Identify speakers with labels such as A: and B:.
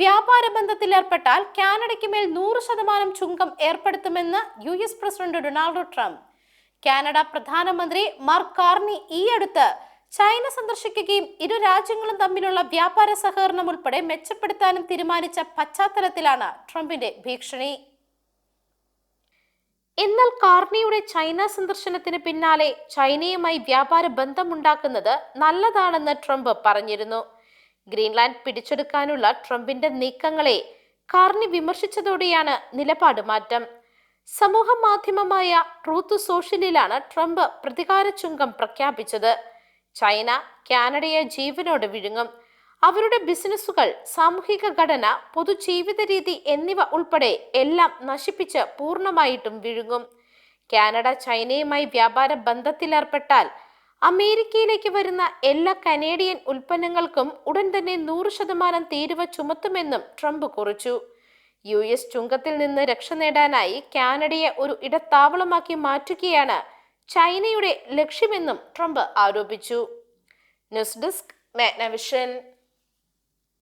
A: വ്യാപാര ബന്ധത്തിൽ ഏർപ്പെട്ടാൽ കാനഡയ്ക്ക് മേൽ നൂറ് ശതമാനം ചുങ്കം ഏർപ്പെടുത്തുമെന്ന് U S president Donald Trump. Canada പ്രധാനമന്ത്രി മാർക്ക് കാർണി ഈ അടുത്ത് ചൈന സന്ദർശിക്കുകയും ഇരു രാജ്യങ്ങളും തമ്മിലുള്ള വ്യാപാര സഹകരണം ഉൾപ്പെടെ മെച്ചപ്പെടുത്താനും തീരുമാനിച്ച പശ്ചാത്തലത്തിലാണ് ട്രംപിന്റെ ഭീഷണി. എന്നാൽ കാർണിയുടെ ചൈന സന്ദർശനത്തിന് പിന്നാലെ ചൈനയുമായി വ്യാപാര ബന്ധമുണ്ടാക്കുന്നത് നല്ലതാണെന്ന് ട്രംപ് പറഞ്ഞിരുന്നു. ഗ്രീൻലാൻഡ് പിടിച്ചെടുക്കാനുള്ള ട്രംപിന്റെ നീക്കങ്ങളെ കാർണി വിമർശിച്ചതോടെയാണ് നിലപാട് മാറ്റം. സമൂഹ മാധ്യമമായ ട്രൂത്ത് സോഷ്യലിലാണ് ട്രംപ് പ്രതികാര ചുങ്കം പ്രഖ്യാപിച്ചത്. ചൈന കാനഡയെ ജീവനോട് വിഴുങ്ങും. അവരുടെ ബിസിനസ്സുകൾ സാമൂഹിക ഘടന പൊതുജീവിത രീതി എന്നിവ ഉൾപ്പെടെ എല്ലാം നശിപ്പിച്ച് പൂർണമായിട്ടും വിഴുങ്ങും. കാനഡ ചൈനയുമായി വ്യാപാര ബന്ധത്തിലേർപ്പെട്ടാൽ അമേരിക്കയിലേക്ക് വരുന്ന എല്ലാ കനേഡിയൻ ഉൽപ്പന്നങ്ങൾക്കും ഉടൻ തന്നെ നൂറ് ശതമാനം തീരുവ ചുമത്തുമെന്നും ട്രംപ് കുറിച്ചു. യു എസ് ചുങ്കത്തിൽ നിന്ന് രക്ഷ നേടാനായി കാനഡയെ ഒരു ഇടത്താവളമാക്കി മാറ്റുകയാണ് ചൈനയുടെ ലക്ഷ്യമെന്നും ട്രംപ് ആരോപിച്ചു. News desk Magnavision.